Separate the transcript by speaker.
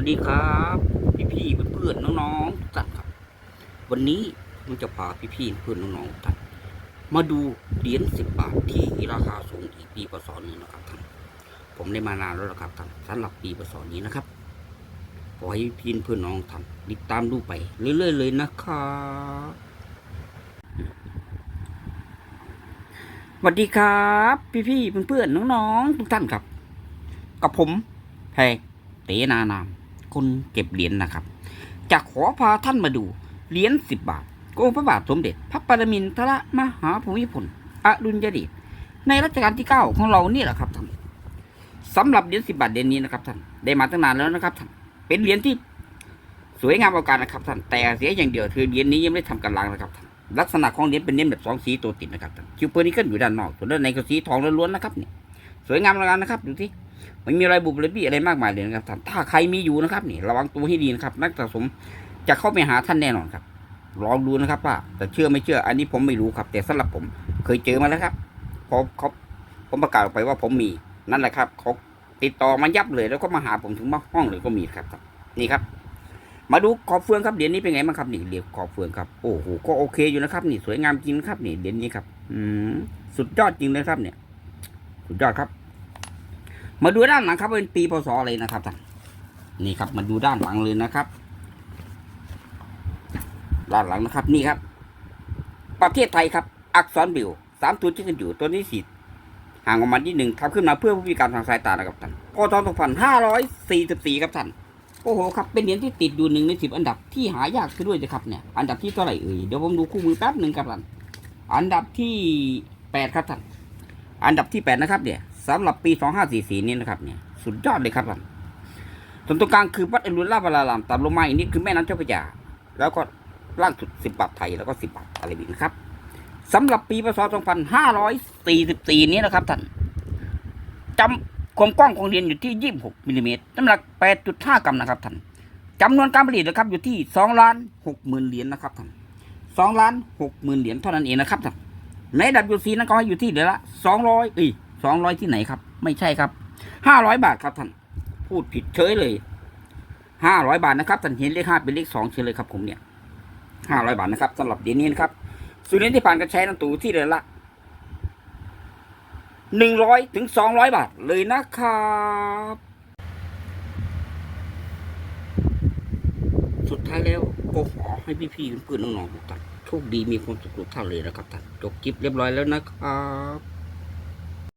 Speaker 1: วัสดีครับ พี่ๆเพื่อนๆน้องๆทุกท่านครับ วันนี้ผมจะพาพี่ๆเพื่อนน้องๆทุกท่านมาดูเหรียญสิบบาทที่ราคาสูงอีกปีปศนึ่งนะครับท่านผมได้มานานแล้วนะครับท่านสำหรับปีปศนี้นะครับขอให้พี่เพื่อนน้องท่านติดตามดูไปเรื่อยๆเลยนะครับสวัสดีครับ พี่ๆเพื่อนๆน้องๆทุกท่านครับ กับผมแพรเตนานาม คนเก็บเหรียญนะครับ จะขอพาท่านมาดูเหรียญสิบบาทองค์พระบาทสมเด็จ พระปรมินทรมหาภูมิพลอดุลยเดชในรัชกาลที่เก้าของเรานี่แหละครับท่านสำหรับเหรียญสิบบาทเหรียญนี้นะครับท่านได้มาตั้งนานแล้วนะครับท่านเป็นเหรียญที่สวยงามเอาการนะครับท่านแต่เสียอย่างเดียวคือเหรียญนี้ยังไม่ได้ทำกันล้างนะครับท่านลักษณะของเหรียญเป็นเหรียญแบบสองสีตัวติดนะครับท่านคิวเปอร์นี่ก็อยู่ด้านนอกส่วนด้านในก็สีทองล้วนๆนะครับเนี่ยสวยงามเอาการนะครับดูที่ ไม่มีอะไรบุบเลยพี่อะไรมากมายเลยนะครับท่านถ้าใครมีอยู่นะครับนี่ระวังตัวให้ดีนะครับ นักสะสมจะเข้าไปหาท่านแน่นอนครับ ลองดูนะครับว่าแต่เชื่อไม่เชื่อ อันนี้ผมไม่รู้ครับ แต่สำหรับผมเคยเจอมาแล้วครับพอเขาผมประกาศออกไปว่าผมมีนั่นแหละครับเขาติดต่อมายับเลยแล้วก็มาหาผมถึงห้องเลยก็มีครับ นี่ครับ มาดูขอบเฟืองครับเหรียญนี้เป็นไงบ้างครับนี่เหรียญขอบเฟืองครับโอ้โหก็โอเคอยู่นะครับ นี่สวยงามจริงครับนี่เหรียญนี้ครับ อืมสุดยอดจริงเลยครับ เนี่ย สุดยอดครับ มาดูด้านหลังครับเป็นปีพศอะไรนะครับท่านนี่ครับมาดูด้านหลังเลยนะครับ ด้านหลังนะครับนี่ครับ ประเทศไทยครับ อักษรบิวสามตัวที่กันอยู่ตัวนี้สีห่างออกมาที่หนึ่งทำขึ้นมาเพื่อผู้พิการทางสายตานะครับท่านพศสองพันห้าร้อยสี่สิบสี่ครับท่านโอ้โหครับเป็นเหรียญที่ติดอยู่หนึ่งในสิบอันดับที่หายากซะด้วยนะครับเนี่ยอันดับที่เท่าไหร่เอ่ยเดี๋ยวผมดูคู่มือแป๊บหนึ่งครับท่านอันดับที่แปดครับท่านอันดับที่แปดนะครับเนี่ย สำหรับปี 2544 นี้นะครับเนี่ยสุดยอดเลยครับผมส่วนตรงกลางคือวัดอรุณราชวรารามตามลงมาอีกนิดคือแม่น้ำเจ้าพระยาแล้วก็ล่างสุด 10 บาทไทยแล้วก็ 10 บาทอะไรบบนี้ครับสำหรับปีพศ 2544 นี้นะครับท่านจำความกว้างของเรียญอยู่ที่ 26มิลลิเมตรน้ำหนัก 8.5 กรัมนะครับท่านจำนวนการผลิตนะครับอยู่ที่2ล้าน6หมื่นเหรียญนะครับท่าน2ล้าน6หมื่นเหรียญเท่านั้นเองนะครับท่านในดับยูซีนั้นก็ให้อยู่ที่เดือนละ200เอ้ย สองร้อยที่ไหนครับ ไม่ใช่ครับห้าร้อยบาทครับท่านพูดผิดเฉยเลยห้าร้อยบาทนะครับท่านเห็นเลขห้าเป็นเลขสองเฉยเลยครับผมเนี่ยห้าร้อยบาทนะครับสำหรับเดี๋ยวนี้นะครับสุรินทรที่ผ่านการใช้น้ำตูที่เดือนละหนึ่งร้อยถึงสองร้อยบาทเลยนะครับสุดท้ายแล้วก็ขอให้พี่ๆเพื่อนๆน้องๆทุกท่านโชคดีมีความสุขทุกท่านเลยนะครับท่านจบคลิปเรียบร้อยแล้วนะครับ